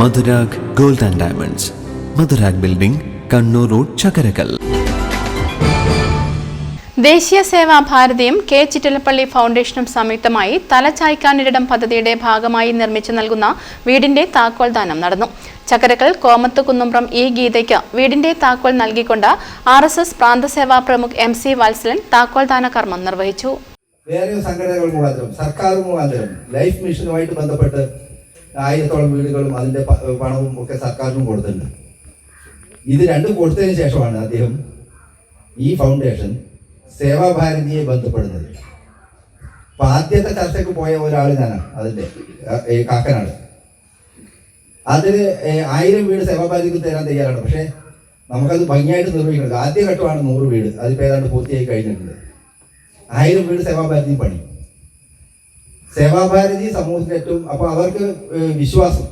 Madhurag gold and diamonds. Madhurag building Kannur road Chakkarakkal. ദേശീയ സേവാ ഭാരതിയും K Chittilappilly ഫൗണ്ടേഷനും സംയുക്തമായി തലചായ്ക്കാനിരിടം പദ്ധതിയുടെ ഭാഗമായി നിർമ്മിച്ചു നൽകുന്ന വീടിന്റെ താക്കോൽ ദാനം നടന്നു. ചക്കരക്കൽ കോമത്ത് കുന്നുംപ്രം ഈ ഗീതയ്ക്ക് വീടിന്റെ താക്കോൽ നൽകിക്കൊണ്ട് ആർ എസ് എസ് പ്രാന്തസേവാ പ്രമുഖ് എം സി വത്സലൻ താക്കോൽ ദാന കർമ്മം നിർവഹിച്ചു. വേറെ സംഘടനകൾ മുഖാന്തരം സർക്കാർ മുഖാന്തരം ലൈഫ് മിഷനുമായിട്ട് ബന്ധപ്പെട്ട് ആയിരത്തോളം വീടുകളും അതിന്റെ പണവും ഒക്കെ സർക്കാരിനും കൊടുത്തിട്ടുണ്ട്. ഇത് രണ്ടും കൊടുത്തതിന് ശേഷമാണ് അദ്ദേഹം ഈ ഫൗണ്ടേഷൻ സേവാഭാരതിയെ ബന്ധപ്പെടുന്നത്. അപ്പൊ ആദ്യത്തെ ചർച്ചയ്ക്ക് പോയ ഒരാൾ ഞാനാണ് അതിന്റെ ആ, കാക്കനാട് അതിന് ആയിരം വീട് സേവാഭാരതിക്ക് തരാൻ തയ്യാറാണ് പക്ഷേ നമുക്കത് ഭംഗിയായിട്ട് നിർമ്മിക്കുന്നുണ്ട് ആദ്യ ഘട്ടമാണ് നൂറ് വീട് അതിപ്പോൾ ഏതാണ്ട് പൂർത്തിയായി കഴിഞ്ഞിട്ടുണ്ട്. ആയിരം വീട് സേവാഭാരതി പണി സേവാഭാരതി സമൂഹത്തിന് ഏറ്റവും അപ്പൊ അവർക്ക് വിശ്വാസം.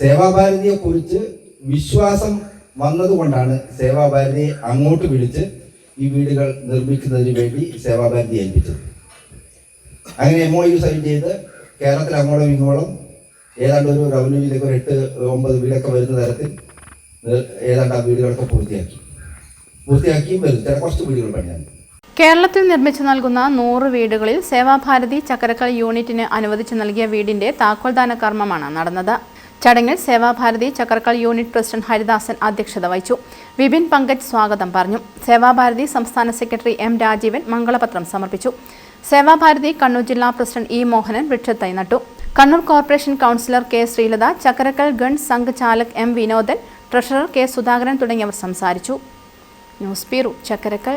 സേവാഭാരതിയെ കുറിച്ച് വിശ്വാസം വന്നതുകൊണ്ടാണ് സേവാഭാരതിയെ അങ്ങോട്ട് വിളിച്ച് ഈ വീടുകൾ നിർമ്മിക്കുന്നതിന് വേണ്ടി സേവാഭാരതി ഏൽപ്പിച്ചത്. അങ്ങനെ എം ഒ യു സൈൻ ചെയ്ത് കേരളത്തിൽ അങ്ങോളം ഇങ്ങോളം ഏതാണ്ട് ഒരു റവന്യൂ റവന്യൂവിലേക്ക് ഒരു എട്ട് ഒമ്പത് വീടൊക്കെ വരുന്ന തരത്തിൽ ഏതാണ്ട് ആ വീടുകളൊക്കെ പൂർത്തിയാക്കി. പൂർത്തിയാക്കിയും വരും ചില കുറച്ച് വീടുകൾ പണിയാൻ. കേരളത്തിൽ നിർമ്മിച്ചു നൽകുന്ന നൂറ് വീടുകളിൽ സേവാഭാരതി ചക്കരക്കൽ യൂണിറ്റിന് അനുവദിച്ചു നൽകിയ വീടിന്റെ താക്കോൽദാന കർമ്മമാണ് നടന്നത്. ചടങ്ങിൽ സേവാഭാരതി ചക്കരക്കൽ യൂണിറ്റ് പ്രസിഡന്റ് ഹരിദാസൻ അധ്യക്ഷത വഹിച്ചു. വിപിൻ പങ്കജ് സ്വാഗതം പറഞ്ഞു. സേവാഭാരതി സംസ്ഥാന സെക്രട്ടറി എം രാജീവൻ മംഗളപത്രം സമർപ്പിച്ചു. സേവാഭാരതി കണ്ണൂർ ജില്ലാ പ്രസിഡന്റ് ഇ മോഹനൻ വൃക്ഷത്തൈ നട്ടു. Kannur corporation councillor K Sreelatha Chakkarakkal gun സംഘ് ചാലക് M Vinodan treasurer K Sudhakaran തുടങ്ങിയവർ സംസാരിച്ചു. News bureau Chakkarakkal